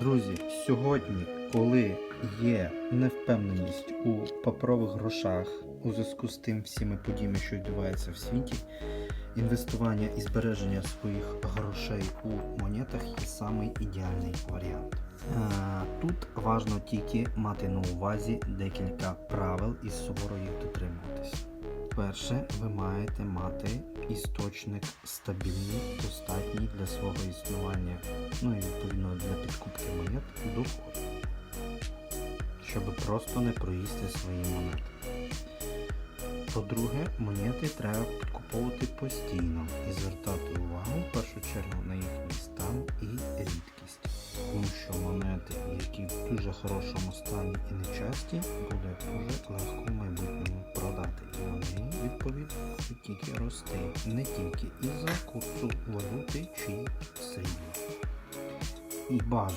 Друзі, сьогодні, коли є невпевненість у паперових грошах у зв'язку з тим всіми подіями, що відбуваються в світі, інвестування і збереження своїх грошей у монетах є самий ідеальний варіант. Е, Тут важливо тільки мати на увазі декілька правил і суворо їх дотримуватись. Перше, ви маєте мати істочник стабільний, достатній для свого існування, ну і відповідно для підкупки монет доход, щоб просто не проїсти свої монети. По-друге, монети треба підкуповувати постійно і звертати увагу в першу чергу на їхній стан і рідкість. Тому що монети, які в дуже хорошому стані і нечасті, буде дуже легко в майбутньому продати. І вони, відповідно, тільки рости. Не тільки із-за курсу валюти чи срібла. І бажано